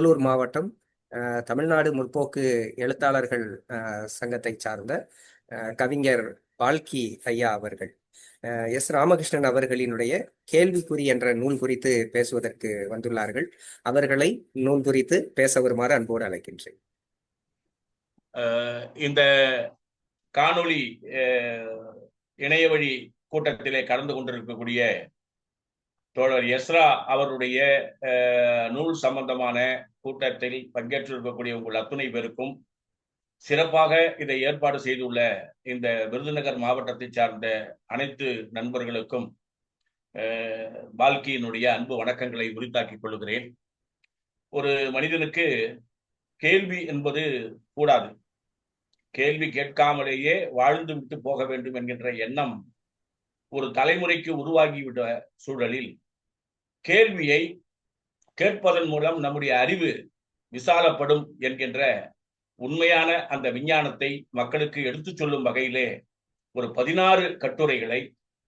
கடலூர் மாவட்டம் தமிழ்நாடு முற்போக்கு எழுத்தாளர்கள் சங்கத்தை சார்ந்த கவிஞர் பால்கி ஐயா அவர்கள். எஸ் ராமகிருஷ்ணன் அவர்களினுடைய கேள்விக்குறி என்ற நூல் குறித்து பேசுவதற்கு வந்துள்ளார்கள். அவர்களை நூல் குறித்து பேச வருமாறு அன்போடு அழைக்கின்றேன். இந்த காணொளி இணைய வழி கூட்டத்திலே கலந்து கொண்டிருக்கக்கூடிய தோழர் எஸ்ரா அவருடைய அஹ், நூல் சம்பந்தமான கூட்டத்தில் பங்கேற்றிருக்கக்கூடிய உங்கள் அத்துணை பேருக்கும் சிறப்பாக இதை ஏற்பாடு செய்துள்ள இந்த விருதுநகர் மாவட்டத்தை சார்ந்த அனைத்து நண்பர்களுக்கும் அஹ், அன்பு வணக்கங்களை உரித்தாக்கிக் கொள்கிறேன். ஒரு மனிதனுக்கு கேள்வி என்பது கூடாது. கேள்வி கேட்காமலேயே வாழ்ந்து விட்டு போக வேண்டும் என்கின்ற எண்ணம் ஒரு தலைமுறைக்கு உருவாகிவிட்ட சூழலில் கேள்வியை கேட்பதன் மூலம் நம்முடைய அறிவு விசாலப்படும் என்கின்ற உண்மையான அந்த விஞ்ஞானத்தை மக்களுக்கு எடுத்துச் சொல்லும் வகையிலே ஒரு பதினாறு கட்டுரைகளை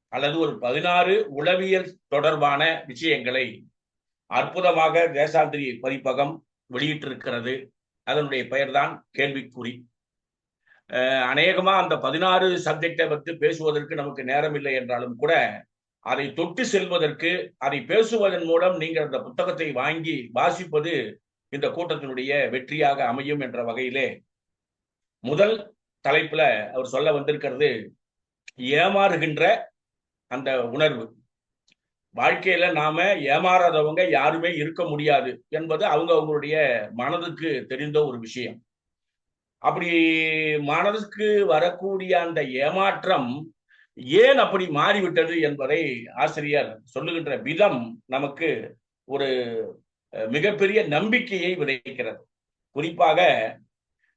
அல்லது ஒரு பதினாறு உளவியல் தொடர்பான விஷயங்களை அற்புதமாக தேசாந்திரி பதிப்பகம் வெளியிட்டிருக்கிறது. அதனுடைய பெயர்தான் கேள்விக்குறி. அநேகமா அந்த பதினாறு சப்ஜெக்டை பற்றி பேசுவதற்கு நமக்கு நேரம் இல்லை என்றாலும் கூட அதை தொட்டு செல்வதற்கு அதை பேசுவதன் மூலம் நீங்கள் அந்த புத்தகத்தை வாங்கி வாசிப்பது இந்த கூட்டத்தினுடைய வெற்றியாக அமையும் என்ற வகையிலே முதல் தலைப்புல அவர் சொல்ல வந்திருக்கிறது ஏமாறுகின்ற அந்த உணர்வு. வாழ்க்கையில நாம ஏமாறாதவங்க யாருமே இருக்க முடியாது என்பது அவங்க அவங்களுடைய மனதுக்கு தெரிந்த ஒரு விஷயம். அப்படி மனதுக்கு வரக்கூடிய அந்த ஏமாற்றம் ஏன் அப்படி மாறிவிட்டது என்பதை ஆசிரியர் சொல்லுகின்ற விதம் நமக்கு ஒரு மிகப்பெரிய நம்பிக்கையை விதைக்கிறது. குறிப்பாக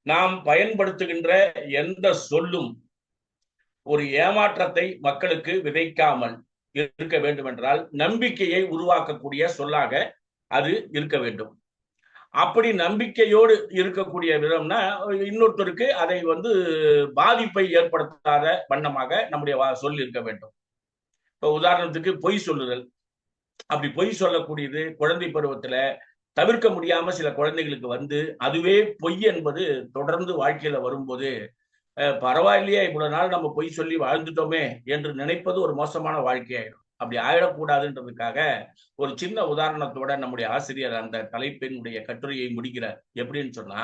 நாம் பயன்படுத்துகின்ற எந்த சொல்லும் ஒரு ஏமாற்றத்தை மக்களுக்கு விதைக்காமல் இருக்க வேண்டும் என்றால் நம்பிக்கையை உருவாக்கக்கூடிய சொல்லாக அது இருக்க வேண்டும். அப்படி நம்பிக்கையோடு இருக்கக்கூடிய விதம்னா இன்னொருத்தருக்கு அதை வந்து பாதிப்பை ஏற்படுத்தாத வண்ணமாக நம்முடைய வா- சொல் இருக்க வேண்டும். இப்போ உதாரணத்துக்கு பொய் சொல்லுதல். அப்படி பொய் சொல்லக்கூடியது குழந்தை பருவத்துல தவிர்க்க முடியாம சில குழந்தைகளுக்கு வந்து அதுவே பொய் என்பது தொடர்ந்து வாழ்க்கையில வரும்போது பரவாயில்லையே இவ்வளவு நாள் நம்ம பொய் சொல்லி வாழ்ந்துட்டோமே என்று நினைப்பது ஒரு மோசமான வாழ்க்கையாயிடும். அப்படி ஆயிடக்கூடாதுன்றதுக்காக ஒரு சின்ன உதாரணத்தோட நம்முடைய ஆசிரியர் அந்த தலைப்பினுடைய கட்டுரையை முடிக்கிறார். எப்படின்னு சொன்னா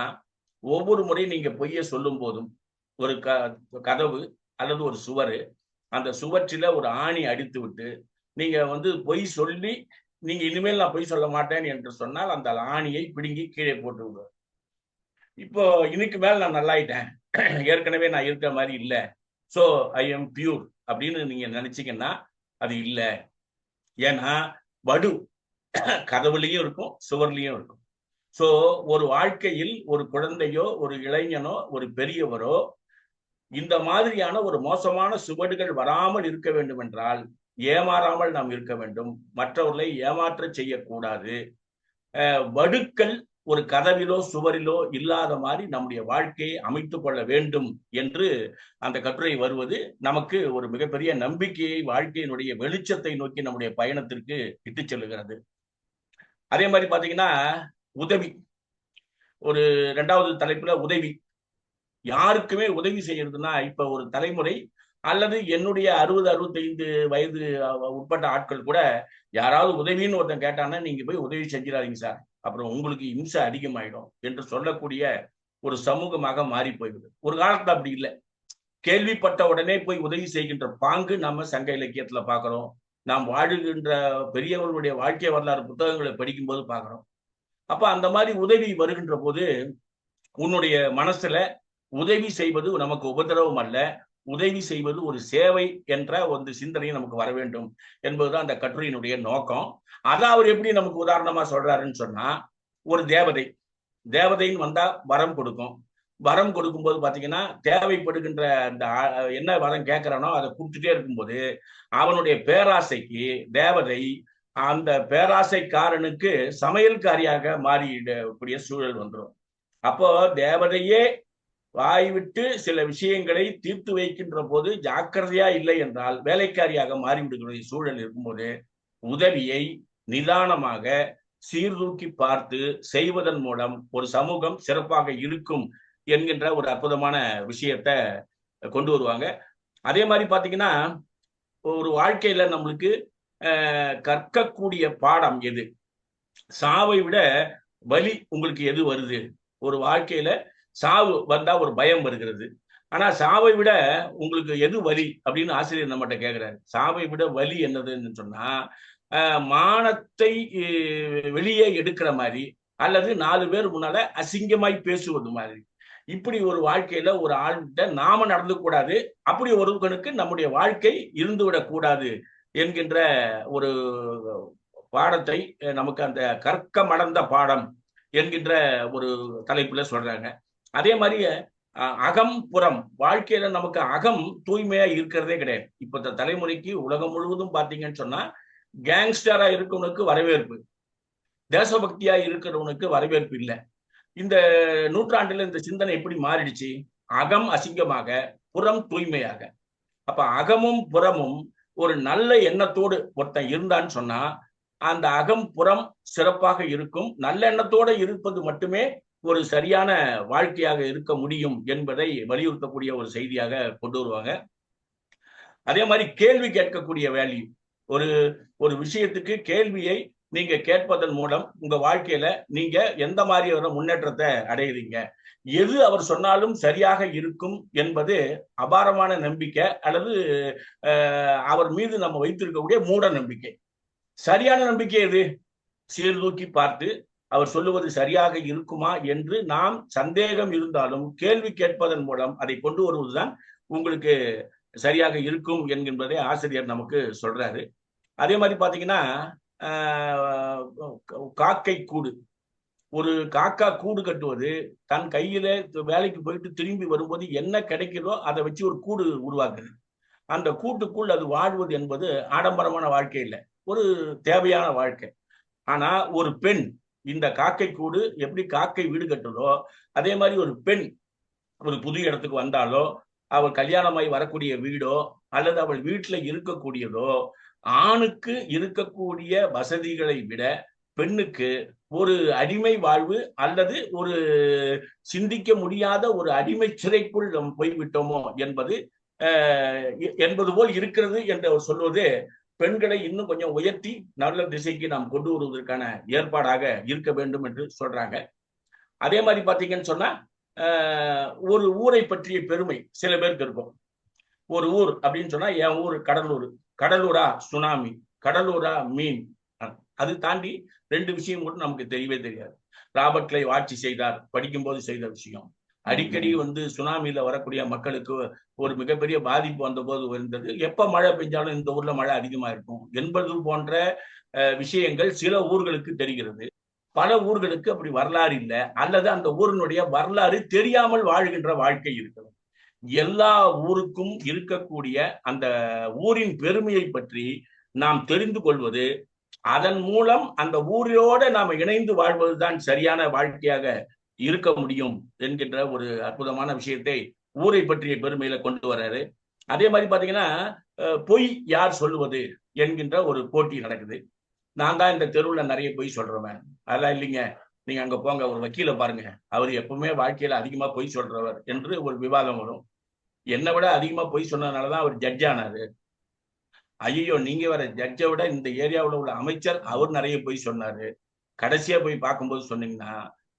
ஒவ்வொரு முறையும் நீங்க பொய்ய சொல்லும் போதும் ஒரு க கதவு அல்லது ஒரு சுவரு அந்த சுவற்றில ஒரு ஆணி அடித்து விட்டு நீங்க வந்து பொய் சொல்லி நீங்க இனிமேல் நான் பொய் சொல்ல மாட்டேன் என்று சொன்னால் அந்த ஆணியை பிடுங்கி கீழே போட்டு விடுவார் இப்போ இன்னைக்கு மேல நான் நல்லாயிட்டேன். ஏற்கனவே நான் இருக்கிற மாதிரி இல்லை. ஸோ ஐ எம் பியூர் அப்படின்னு நீங்க நினைச்சீங்கன்னா அது இல்லை. ஏன்னா வடு கதவுலையும் இருக்கும் சுவர்லையும் இருக்கும். சோ ஒரு வாழ்க்கையில் ஒரு குழந்தையோ ஒரு இளைஞனோ ஒரு பெரியவரோ இந்த மாதிரியான ஒரு மோசமான சுவடுகள் வராமல் இருக்க வேண்டும் என்றால் ஏமாறாமல் நாம் இருக்க வேண்டும். மற்றவர்களை ஏமாற்ற செய்யக்கூடாது. வடுக்கள் ஒரு கதவிலோ சுவரிலோ இல்லாத மாதிரி நம்முடைய வாழ்க்கையை அமைத்து கொள்ள வேண்டும் என்று அந்த கட்டுரை வருவது நமக்கு ஒரு மிகப்பெரிய நம்பிக்கையை வாழ்க்கையினுடைய வெளிச்சத்தை நோக்கி நம்முடைய பயணத்திற்கு இட்டு செல்லுகிறது. அதே மாதிரி பாத்தீங்கன்னா உதவி. ஒரு ரெண்டாவது தலைப்புல உதவி. யாருக்குமே உதவி செய்யறதுன்னா இப்ப ஒரு தலைமுறை அல்லது என்னுடைய அறுபது அறுபத்தைந்து வயது உட்பட்ட ஆட்கள் கூட யாராவது உதவின்னு ஒருத்தன் கேட்டான்னா நீங்க போய் உதவி செஞ்சிடாதீங்க சார். அப்புறம் உங்களுக்கு இம்சை அதிகமாயிடும் என்று சொல்லக்கூடிய ஒரு சமூகமாக மாறி போய்விடும். ஒரு காலத்துல அப்படி இல்லை. கேள்விப்பட்ட உடனே போய் உதவி செய்கின்ற பாங்கு நம்ம சங்க இலக்கியத்துல பாக்குறோம். நாம் வாழுகின்ற பெரியவர்களுடைய வாழ்க்கை வரலாறு புத்தகங்களை படிக்கும்போது பாக்குறோம். அப்ப அந்த மாதிரி உதவி வருகின்ற போது உன்னுடைய மனசுல உதவி செய்வது நமக்கு உபதிரவம் அல்ல. உதவி செய்வது ஒரு சேவை என்ற ஒரு சிந்தனையை நமக்கு வர வேண்டும் என்பதுதான் அந்த கட்டுரையினுடைய நோக்கம். அதை அவர் எப்படி நமக்கு உதாரணமா சொல்றாருன்னு சொன்னா ஒரு தேவதை தேவதைன்னு வந்தா வரம் கொடுக்கும். வரம் கொடுக்கும்போது பாத்தீங்கன்னா தேவைப்படுகின்ற அந்த என்ன வரம் கேட்கிறானோ அதை கொடுத்துட்டே இருக்கும்போது அவனுடைய பேராசைக்கு தேவதை அந்த பேராசைக்காரனுக்கு சமையல்காரியாக மாறிடக்கூடிய சூழல் வந்துடும் அப்போ தேவதையே வாய்விட்டு சில விஷயங்களை தீர்த்து வைக்கின்ற போது ஜாக்கிரதையா இல்லை என்றால் வேலைக்காரியாக மாறிவிடுகிற சூழல் இருக்கும்போது உதவியை நிதானமாக சீர்தூக்கி பார்த்து செய்வதன் மூலம் ஒரு சமூகம் சிறப்பாக இருக்கும் என்கின்ற ஒரு அற்புதமான விஷயத்த கொண்டு வருவாங்க. அதே மாதிரி பார்த்தீங்கன்னா ஒரு வாழ்க்கையில நம்மளுக்கு கற்கக்கூடிய பாடம் எது? சாவை விட வலி உங்களுக்கு எது வருது? ஒரு வாழ்க்கையில சாவு வந்தா ஒரு பயம் வருகிறது. ஆனா சாவை விட உங்களுக்கு எது வலி? அப்படின்னு ஆசிரியர் நம்மகிட்ட கேக்குறாரு. சாவை விட வலி என்னதுன்னு சொன்னா மானத்தை வெளியே எடுக்கிற மாதிரி அல்லது நாலு பேர் முன்னால அசிங்கமாய் பேசுவது மாதிரி. இப்படி ஒரு வாழ்க்கையில ஒரு ஆள்கிட்ட நாம நடந்து கூடாது. அப்படி ஒருவனுக்கு நம்முடைய வாழ்க்கை இருந்து விடக்கூடாது என்கின்ற ஒரு பாடத்தை நமக்கு அந்த கற்க மடந்த பாடம் என்கின்ற ஒரு தலைப்புல சொல்றாங்க. அதே மாதிரி அஹ், அகம் புறம் வாழ்க்கையில நமக்கு அகம் தூய்மையா இருக்கிறதே கிடையாது. இப்ப இந்த தலைமுறைக்கு உலகம் முழுவதும் பாத்தீங்கன்னு சொன்னா கேங்ஸ்டரா இருக்கவனுக்கு வரவேற்பு. தேசபக்தியா இருக்கிறவனுக்கு வரவேற்பு இல்லை. இந்த நூற்றாண்டுல இந்த சிந்தனை எப்படி மாறிடுச்சு? அகம் அசிங்கமாக புறம் தூய்மையாக. அப்ப அகமும் புறமும் ஒரு நல்ல எண்ணத்தோடு ஒருத்தன் இருந்தான்னு சொன்னா அந்த அகம் புறம் சிறப்பாக இருக்கும். நல்ல எண்ணத்தோட இருப்பது மட்டுமே ஒரு சரியான வாழ்க்கையாக இருக்க முடியும் என்பதை வலியுறுத்தக்கூடிய ஒரு செய்தியாக கொண்டு வருவாங்க. அதே மாதிரி கேள்வி கேட்கக்கூடிய வேல்யூ ஒரு ஒரு விஷயத்துக்கு கேள்வியை நீங்க கேட்பதன் மூலம் உங்க வாழ்க்கையில நீங்க எந்த மாதிரியான முன்னேற்றத்தை அடையுறீங்க? எது அவர் சொன்னாலும் சரியாக இருக்கும் என்பது அபாரமான நம்பிக்கை அல்லது அவர் மீது நம்ம வைத்திருக்கக்கூடிய மூட நம்பிக்கை. சரியான நம்பிக்கை எது? சீர்தூக்கி பார்த்து அவர் சொல்லுவது சரியாக இருக்குமா என்று நாம் சந்தேகம் இருந்தாலும் கேள்வி கேட்பதன் மூலம் அதை கொண்டு வருவதுதான் உங்களுக்கு சரியாக இருக்கும் என்கின்றதை ஆசிரியர் நமக்கு சொல்றாரு. அதே மாதிரி பாத்தீங்கன்னா காக்கை கூடு. ஒரு காக்கா கூடு கட்டுவது தன் கையில வேலைக்கு போயிட்டு திரும்பி வரும்போது என்ன கிடைக்கிறதோ அதை வச்சு ஒரு கூடு உருவாக்குது அந்த கூட்டுக்குள் அது வாழ்வது என்பது ஆடம்பரமான வாழ்க்கை இல்லை ஒரு தேவையான வாழ்க்கை. ஆனா ஒரு பெண் இந்த காக்கை கூடு எப்படி காக்கை வீடு கட்டுதோ அதே மாதிரி ஒரு பெண் ஒரு புது இடத்துக்கு வந்தாலோ அவள் கல்யாணமாய் வரக்கூடிய வீடோ அல்லது அவள் வீட்டுல இருக்கக்கூடியதோ ஆணுக்கு இருக்கக்கூடிய வசதிகளை விட பெண்ணுக்கு ஒரு அடிமை வாழ்வு அல்லது ஒரு சிந்திக்க முடியாத ஒரு அடிமை சிறைக்குள் நாம் போய்விட்டோமோ என்பது என்பது போல் இருக்கிறது என்று அவர் சொல்வது பெண்களை இன்னும் கொஞ்சம் உயர்த்தி நல்ல திசைக்கு நாம் கொண்டு வருவதற்கான ஏற்பாடாக இருக்க வேண்டும் என்று சொல்றாங்க. அதே மாதிரி பாத்தீங்கன்னு சொன்னா ஒரு ஊரை பற்றிய பெருமை சில பேருக்கு இருக்கும். ஒரு ஊர் அப்படின்னு சொன்னா என் ஊர் கடலூர். கடலூரா சுனாமி கடலூரா மீன். அது தாண்டி ரெண்டு விஷயம் கூட நமக்கு தெரியவே தெரியாது. ராபர்ட் கிளைவ் ஆட்சி செய்தார் படிக்கும்போது செய்த விஷயம். அடிக்கடி வந்து சுனாமியில வரக்கூடிய மக்களுக்கு ஒரு மிகப்பெரிய பாதிப்பு வந்த போது இருந்தது. எப்ப மழை பெஞ்சாலும் இந்த ஊர்ல மழை அதிகமா இருக்கும் என்பது போன்ற விஷயங்கள் சில ஊர்களுக்கு தெரிகிறது. பல ஊர்களுக்கு அப்படி வரலாறு இல்லை. அல்லது அந்த ஊரினுடைய வரலாறு தெரியாமல் வாழ்கின்ற வாழ்க்கை இருக்கிறது எல்லா ஊருக்கும் இருக்கக்கூடிய அந்த ஊரின் பெருமையை பற்றி நாம் தெரிந்து கொள்வது அதன் மூலம் அந்த ஊரோட நாம் இணைந்து வாழ்வதுதான் சரியான வாழ்க்கையாக இருக்க முடியும் என்கின்ற ஒரு அற்புதமான விஷயத்தை ஊரை பற்றிய பெருமையில கொண்டு வர்றாரு. அதே மாதிரி பாத்தீங்கன்னா பொய் யார் சொல்லுவது என்கின்ற ஒரு போட்டி நடக்குது. நான் தான் இந்த தெருவுல நிறைய பொய் சொல்றவன். அதெல்லாம் இல்லைங்க. நீங்க அங்க போங்க ஒரு வக்கீல பாருங்க. அவர் எப்பவுமே வாழ்க்கையில அதிகமா பொய் சொல்றவர் என்று ஒரு விவாதம் வரும். என்னை விட அதிகமா பொய் சொன்னதுனாலதான் அவர் ஜட்ஜ் ஆனாரு. ஐயோ நீங்க வர ஜட்ஜை விட இந்த ஏரியாவுல உள்ள அமைச்சர் அவர் நிறைய பொய் சொன்னாரு. கடைசியா போய் பார்க்கும்போது சொன்னீங்கன்னா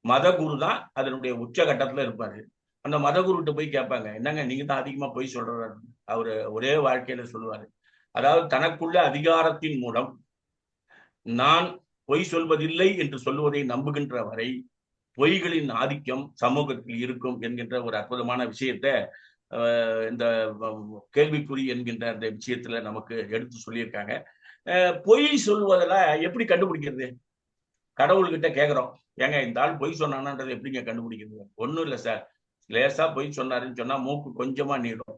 மதகுரு தான் அதனுடைய உச்சகட்டத்துல இருப்பாரு. அந்த மதகுருகிட்ட போய் கேட்பாங்க என்னங்க நீங்க தான் அதிகமா பொய் சொல்றாரு. அவரு ஒரே வாழ்க்கையில சொல்லுவாரு. அதாவது தனக்குள்ள அதிகாரத்தின் மூலம் நான் பொய் சொல்வதில்லை என்று சொல்லுவதை நம்புகின்ற வரை பொய்களின் ஆதிக்கம் சமூகத்தில் இருக்கும் என்கின்ற ஒரு அற்புதமான விஷயத்த இந்த கேள்விக்குறி என்கின்ற அந்த விஷயத்துல நமக்கு எடுத்து சொல்லியிருக்காங்க. அஹ், பொய் சொல்வதில் எப்படி கண்டுபிடிக்கிறது? கடவுள்கிட்ட கேட்குறோம் ஏங்க இந்த ஆள் பொய் சொன்னானன்றது எப்படிங்க கண்டுபிடிக்கிறது? ஒன்றும் இல்லை சார். லேசா பொய் சொன்னாருன்னு சொன்னா மூக்கு கொஞ்சமா நீடும்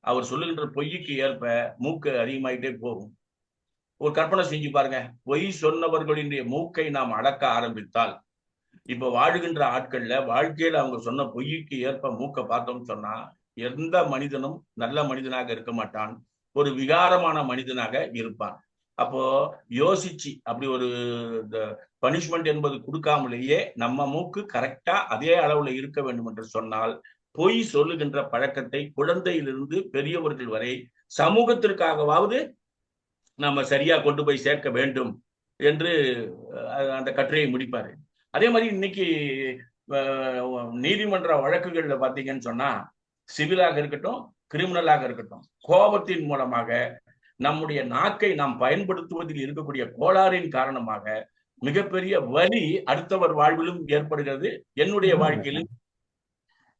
அவர் சொல்லுகின்ற பொய்க்கு ஏற்ப மூக்கு அதிகமாயிட்டே போகும். ஒரு கற்பனை செஞ்சு பாருங்க. பொய் சொன்னவர்களுடைய மூக்கை நாம் அடக்க ஆரம்பித்தால் இப்ப வாழுகின்ற ஆட்கள்ல வாழ்க்கையில அவங்க சொன்ன பொய்க்கு ஏற்ப மூக்கை பார்த்தோம்னு சொன்னா எந்த மனிதனும் நல்ல மனிதனாக இருக்க மாட்டான். ஒரு விகாரமான மனிதனாக இருப்பான். அப்போ யோசிச்சு அப்படி ஒரு பனிஷ்மெண்ட் என்பது கொடுக்காமலேயே நம்ம மூக்கு கரெக்டா அதே அளவுல இருக்க வேண்டும் என்று சொன்னால் பொய் சொல்லுகின்ற பழக்கத்தை குழந்தையிலிருந்து பெரியவர்கள் வரை சமூகத்திற்காகவாவது நம்ம சரியா கொண்டு போய் சேர்க்க வேண்டும் என்று அந்த கட்டுரையை முடிப்பாரு. அதே மாதிரி இன்னைக்கு நீதிமன்ற வழக்குகள்ல பாத்தீங்கன்னு சொன்னா சிவிலாக இருக்கட்டும் கிரிமினலாக இருக்கட்டும் கோபத்தின் மூலமாக நம்முடைய நாக்கை நாம் பயன்படுத்துவதில் இருக்கக்கூடிய கோளாறின் காரணமாக மிகப்பெரிய வலி அடுத்தவர் வாழ்விலும் ஏற்படுகிறது என்னுடைய வாழ்க்கையிலும்.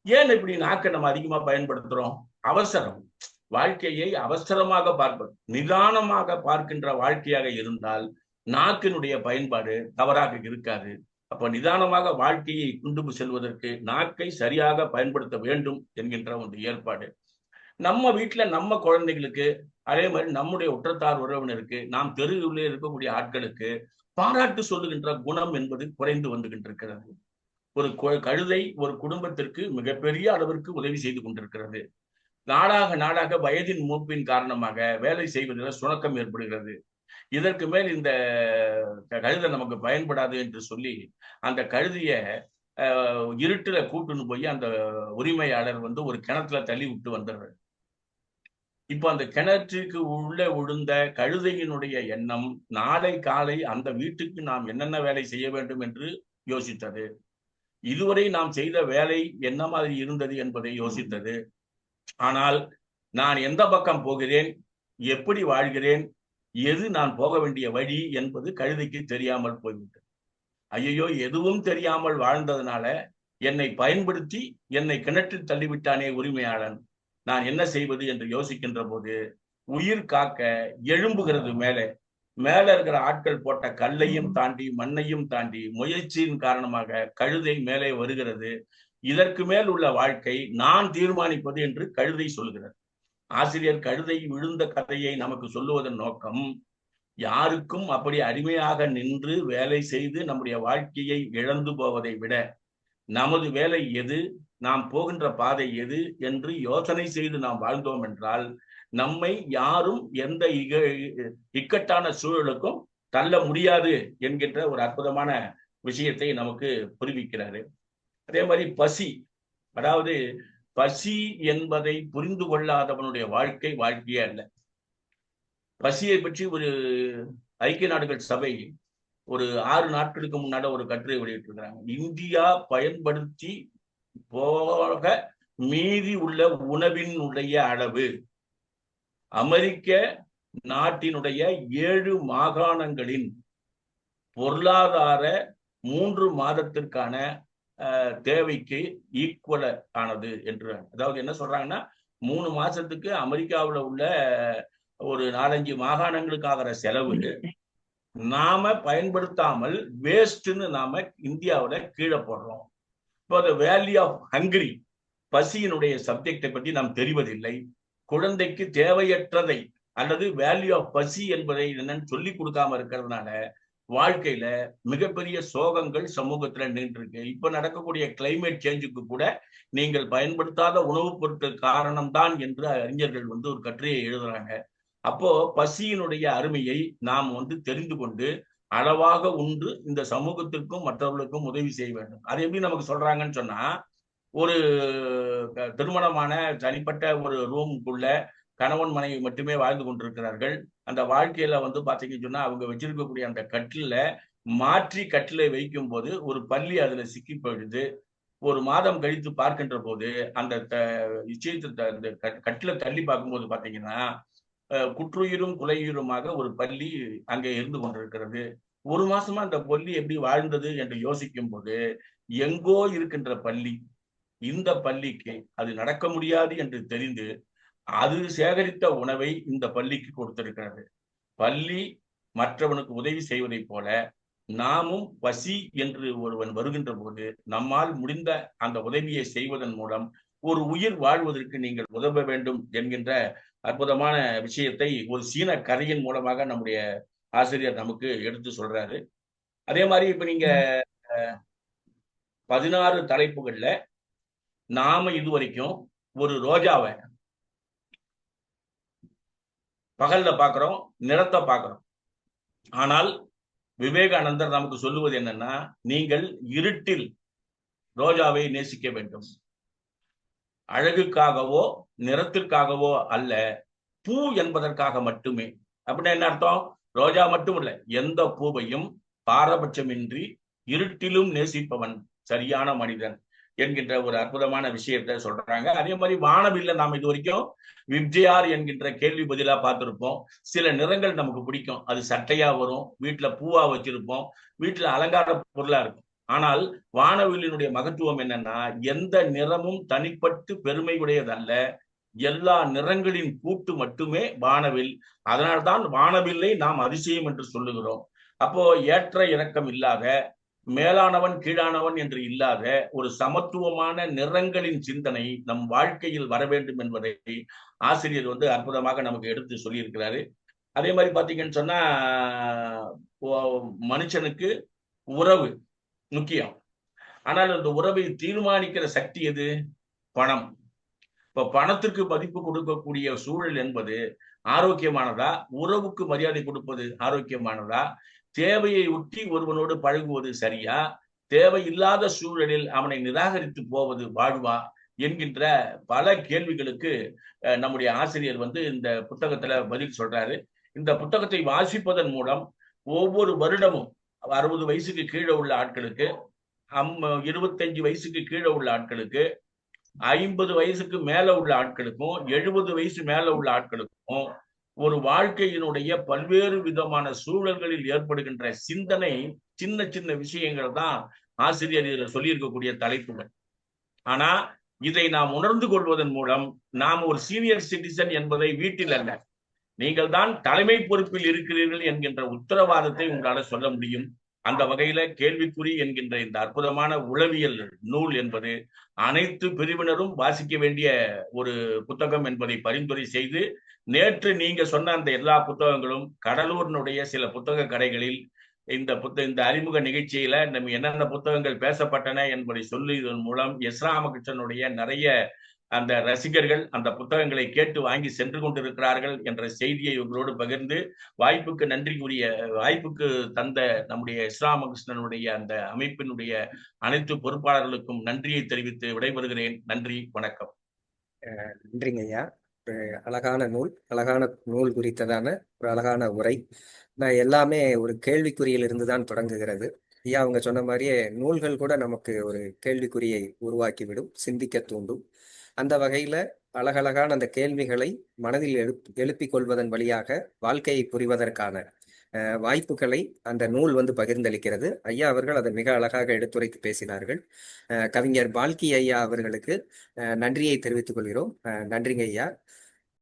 ஏன் இப்படி நாக்கை நம்ம அதிகமா பயன்படுத்துறோம்? அவசரம். வாழ்க்கையை அவசரமாக பார்ப்பது நிதானமாக பார்க்கின்ற வாழ்க்கையாக இருந்தால் நாக்கினுடைய பயன்பாடு தவறாக இருக்காது. அப்ப நிதானமாக வாழ்க்கையை கொண்டு செல்வதற்கு நாக்கை சரியாக பயன்படுத்த வேண்டும் என்கின்ற ஒரு ஏற்பாடு. நம்ம வீட்டுல நம்ம குழந்தைகளுக்கு அதே மாதிரி நம்முடைய உற்றத்தார் உறவினருக்கு நாம் தெருவில் இருக்கக்கூடிய ஆட்களுக்கு பாராட்டு சொல்லுகின்ற குணம் என்பது குறைந்து வந்துகின்றிருக்கிறது. ஒரு கழுதை ஒரு குடும்பத்திற்கு மிகப்பெரிய அளவிற்கு உதவி செய்து கொண்டிருக்கிறது. நாளாக நாளாக வயதின் மூப்பின் காரணமாக வேலை செய்வதில் சுணக்கம் ஏற்படுகிறது. இதற்கு மேல் இந்த கழுதை நமக்கு பயன்படாது என்று சொல்லி அந்த கழுதிய அஹ், இருட்டுல கூட்டுன்னு போய் அந்த உரிமையாளர் வந்து ஒரு கிணத்துல தள்ளி விட்டு வந்துடுறாரு. இப்போ அந்த கிணற்றுக்கு உள்ளே விழுந்த கழுதையினுடைய எண்ணம் நாளை காலை அந்த வீட்டுக்கு நாம் என்னென்ன வேலை செய்ய வேண்டும் என்று யோசித்தது. இதுவரை நாம் செய்த வேலை என்ன மாதிரி இருந்தது என்பதை யோசித்தது. ஆனால் நான் எந்த பக்கம் போகிறேன் எப்படி வாழ்கிறேன் எது நான் போக வேண்டிய வழி என்பது கழுதைக்கு தெரியாமல் போய்விட்டது. ஐயையோ எதுவும் தெரியாமல் வாழ்ந்ததுனால என்னை பயன்படுத்தி என்னை கிணற்றில் தள்ளிவிட்டானே உரிமையாளன். நான் என்ன செய்வது என்று யோசிக்கின்ற போது உயிர் காக்க எழும்புகிறது மேலே. மேல இருக்கிற ஆட்கள் போட்ட கல்லையும் தாண்டி மண்ணையும் தாண்டி முயற்சியின் காரணமாக கழுதை மேலே வருகிறது. இதற்கு மேல் உள்ள வாழ்க்கை நான் தீர்மானிப்பது என்று கழுதை சொல்கிறது. ஆசிரியர் கழுதை விழுந்த கதையை நமக்கு சொல்லுவதன் நோக்கம் யாருக்கும் அப்படி அடிமையாக நின்று வேலை செய்து நம்முடைய வாழ்க்கையை இழந்து போவதை விட நமது வேலை எது? நாம் போகின்ற பாதை எது என்று யோசனை செய்து நாம் வாழ்ந்தோம் என்றால் நம்மை யாரும் எந்த இக இக்கட்டான சூழலுக்கும் தள்ள முடியாது என்கின்ற ஒரு அற்புதமான விஷயத்தை நமக்கு புரிவிக்கிறாரு. அதே மாதிரி பசி அதாவது பசி என்பதை புரிந்து கொள்ளாதவனுடைய வாழ்க்கை வாழ்க்கையே அல்ல. பசியை பற்றி ஒரு ஐக்கிய நாடுகள் சபை ஒரு ஆறு நாட்களுக்கு முன்னாடி ஒரு கட்டுரை வெளியிட்டிருக்கிறாங்க. இந்தியா பயன்படுத்தி போக மீதி உள்ள உணவினுடைய அளவு. அமெரிக்க நாட்டினுடைய ஏழு மாகாணங்களின் பொருளாதார மூன்று மாதத்திற்கான அஹ், தேவைக்கு ஈக்குவல ஆனது என்று. அதாவது என்ன சொல்றாங்கன்னா மூணு மாசத்துக்கு அமெரிக்காவில் உள்ள ஒரு நாலஞ்சு மாகாணங்களுக்கு ஆகிற செலவு நாம பயன்படுத்தாமல் வேஸ்ட்னு நாம இந்தியாவில கீழே போடுறோம். இப்போ வேல்யூ ஆஃப் ஹங்கிரி பசியினுடைய சப்ஜெக்டை பற்றி நாம் தெரிவதில்லை. குழந்தைக்கு தேவையற்றதை அல்லது வேல்யூ ஆஃப் பசி என்பதை என்னன்னு சொல்லி கொடுக்காம இருக்கிறதுனால வாழ்க்கையில மிகப்பெரிய சோகங்கள் சமூகத்துல நின்று இருக்கு இப்ப நடக்கக்கூடிய கிளைமேட் சேஞ்சுக்கு கூட நீங்கள் பயன்படுத்தாத உணவுப் பொருட்கள் காரணம்தான் என்று அறிஞர்கள் வந்து ஒரு கட்டுரையை எழுதுறாங்க. அப்போ பசியினுடைய அருமையை நாம் வந்து தெரிந்து கொண்டு அளவாக உண்டு இந்த சமூகத்திற்கும் மற்றவர்களுக்கும் உதவி செய்ய வேண்டும். அது எப்படி நமக்கு சொல்றாங்கன்னு சொன்னா ஒரு க- திருமணமான தனிப்பட்ட ஒரு ரூமுக்குள்ள கணவன் மனைவி மட்டுமே வாழ்ந்து கொண்டிருக்கிறார்கள். அந்த வாழ்க்கையில வந்து பாத்தீங்கன்னு சொன்னா அவங்க வச்சிருக்கக்கூடிய அந்த கட்டில மாற்றி கட்டிலை வைக்கும் போது ஒரு பள்ளி அதுல சிக்கி போயிடுது. ஒரு மாதம் கழித்து பார்க்கின்ற போது அந்த த- நிச்சயத்தை த- அந்த கட்- கட்டில தள்ளி பார்க்கும்போது பாத்தீங்கன்னா குற்றுயிரும் குலையுயிருமாக ஒரு பள்ளி அங்கே இருந்து கொண்டிருக்கிறது. ஒரு மாசமா அந்த பள்ளி எப்படி வாழ்ந்தது என்று யோசிக்கும் போது எங்கோ இருக்கின்ற பள்ளி இந்த பள்ளிக்கு அது நடக்க முடியாது என்று தெரிந்து அது சேகரித்த உணவை இந்த பள்ளிக்கு கொடுத்திருக்கிறது. பள்ளி மற்றவனுக்கு உதவி செய்வதைப் போல நாமும் பசி என்று ஒருவன் வருகின்ற போது நம்மால் முடிந்த அந்த உதவியை செய்வதன் மூலம் ஒரு உயிர் வாழ்வதற்கு நீங்கள் உதவ வேண்டும் என்கின்ற அற்புதமான விஷயத்தை ஒரு சீன கதையின் மூலமாக நம்முடைய ஆசிரியர் நமக்கு எடுத்து சொல்றாரு. அதே மாதிரி இப்ப நீங்க பதினாறு தலைப்புகள்ல நாம இது வரைக்கும் ஒரு ரோஜாவை பகல்ல பாக்குறோம் நிறத்தை பாக்குறோம். ஆனால் விவேகானந்தர் நமக்கு சொல்லுவது என்னன்னா நீங்கள் இருட்டில் ரோஜாவை நேசிக்க வேண்டும். அழகுக்காகவோ நிறத்திற்காகவோ அல்ல பூ என்பதற்காக மட்டுமே. அப்படின்னா என்ன அர்த்தம்? ரோஜா மட்டும் இல்ல எந்த பூவையும் பாரபட்சமின்றி இருட்டிலும் நேசிப்பவன் சரியான மனிதன் என்கின்ற ஒரு அற்புதமான விஷயத்த சொல்றாங்க. அதே மாதிரி வானவில்ல நாம் இது வரைக்கும். விப்ஜிஆர் என்கின்ற கேள்வி பதிலா பார்த்திருப்போம். சில நிறங்கள் நமக்கு பிடிக்கும். அது சட்டையா வரும் வீட்டுல பூவா வச்சிருப்போம். வீட்டுல அலங்கார பொருளா இருக்கும். ஆனால் வானவில்லினுடைய மகத்துவம் என்னன்னா எந்த நிறமும் தனிப்பட்டு பெருமை உடையதல்ல எல்லா நிறங்களின் கூட்டு மட்டுமே வானவில். அதனால்தான் வானவில்லை நாம் அதிசயம் என்று சொல்லுகிறோம். அப்போ ஏற்ற இறக்கம் இல்லாத மேலானவன் கீழானவன் என்று இல்லாத ஒரு சமத்துவமான நிறங்களின் சிந்தனை நம் வாழ்க்கையில் வர வேண்டும் என்பதை ஆசிரியர் வந்து அற்புதமாக நமக்கு எடுத்து சொல்லியிருக்கிறாரு. அதே மாதிரி பாத்தீங்கன்னு சொன்னா மனுஷனுக்கு உறவு. முக்கியம். ஆனால் அந்த உறவை தீர்மானிக்கிற சக்தி எது? பணம். இப்ப பணத்திற்கு மதிப்பு கொடுக்கக்கூடிய சூழல் என்பது ஆரோக்கியமானதா? உறவுக்கு மரியாதை கொடுப்பது ஆரோக்கியமானதா? தேவையை ஒட்டி ஒருவனோடு பழகுவது சரியா? தேவையில்லாத சூழலில் அவனை நிராகரித்து போவது வாழ்வா? என்கின்ற பல கேள்விகளுக்கு நம்முடைய ஆசிரியர் வந்து இந்த புத்தகத்துல பதில் சொல்றாரு. இந்த புத்தகத்தை வாசிப்பதன் மூலம் ஒவ்வொரு வருடமும் அறுபது வயசுக்கு கீழே உள்ள ஆட்களுக்கு அம் இருபத்தஞ்சு வயசுக்கு கீழே உள்ள ஆட்களுக்கு ஐம்பது வயசுக்கு மேல உள்ள ஆட்களுக்கும் எழுபது வயசு மேல உள்ள ஆட்களுக்கும் ஒரு வாழ்க்கையினுடைய பல்வேறு விதமான சூழல்களில் ஏற்படுகின்ற சிந்தனை சின்ன சின்ன விஷயங்கள் தான் ஆசிரியர் இதில் சொல்லியிருக்கக்கூடிய தலைப்புகள். ஆனா இதை நாம் உணர்ந்து கொள்வதன் மூலம் நாம் ஒரு சீனியர் சிட்டிசன் என்பதை வீட்டில் அல்ல. நீங்கள் தான் தலைமை பொறுப்பில் இருக்கிறீர்கள் என்கின்ற உத்தரவாதத்தை உங்களால சொல்ல முடியும். அந்த வகையில கேள்விக்குறி என்கின்ற இந்த அற்புதமான உளவியல் நூல் என்பது அனைத்து பிரிவினரும் வாசிக்க வேண்டிய ஒரு புத்தகம் என்பதை பரிந்துரை செய்து நேற்று நீங்க சொன்ன அந்த எல்லா புத்தகங்களும் கடலூரினுடைய சில புத்தக கடைகளில் இந்த புத்த இந்த அறிமுக நிகழ்ச்சியில நம்ம என்னென்ன புத்தகங்கள் பேசப்பட்டன என்பதை சொல்லியதன் மூலம் எஸ் ராமகிருஷ்ணனுடைய நிறைய அந்த ரசிகர்கள் அந்த புத்தகங்களை கேட்டு வாங்கி சென்று கொண்டிருக்கிறார்கள் என்ற செய்தியை உங்களோடு பகிர்ந்து வாய்ப்புக்கு நன்றி கூறிய வாய்ப்புக்கு தந்த நம்முடைய இஸ்லாமகிருஷ்ணனுடைய அந்த அமைப்பினுடைய அனைத்து பொறுப்பாளர்களுக்கும் நன்றியை தெரிவித்து விடைபெறுகிறேன். நன்றி வணக்கம். நன்றிங்க ஐயா. அழகான நூல் அழகான நூல் குறித்ததான ஒரு அழகான உரை. நான் எல்லாமே ஒரு கேள்விக்குறியில் இருந்துதான் தொடங்குகிறது. ஐயா அவங்க சொன்ன மாதிரியே நூல்கள் கூட நமக்கு ஒரு கேள்விக்குறியை உருவாக்கிவிடும் சிந்திக்க தூண்டும். அந்த வகையில அழகழகான அந்த கேள்விகளை மனதில் எழுப் எழுப்பிக் கொள்வதன் வழியாக வாழ்க்கையை புரிவதற்கான வாய்ப்புகளை அந்த நூல் வந்து பகிர்ந்தளிக்கிறது. ஐயா அவர்கள் அதை மிக அழகாக எடுத்துரைத்து பேசினார்கள். கவிஞர் பால்கி ஐயா அவர்களுக்கு நன்றியை தெரிவித்துக் கொள்கிறோம். நன்றிங்க ஐயா.